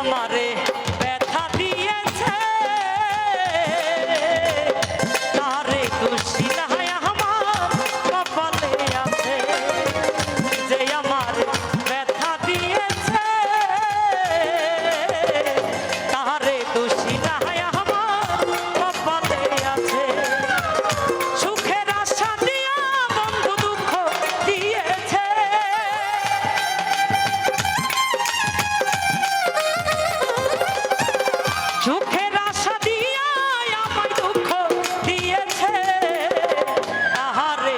আমারে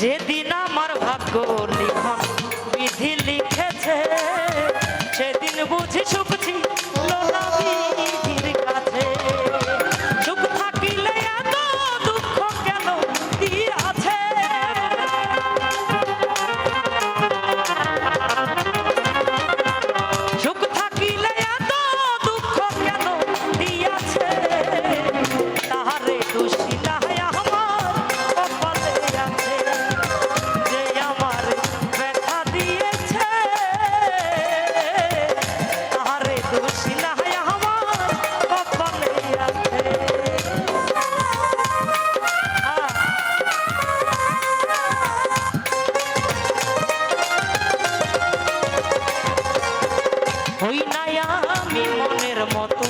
যেদিন আমার ভাগ্য হই না আমি মনের মতো।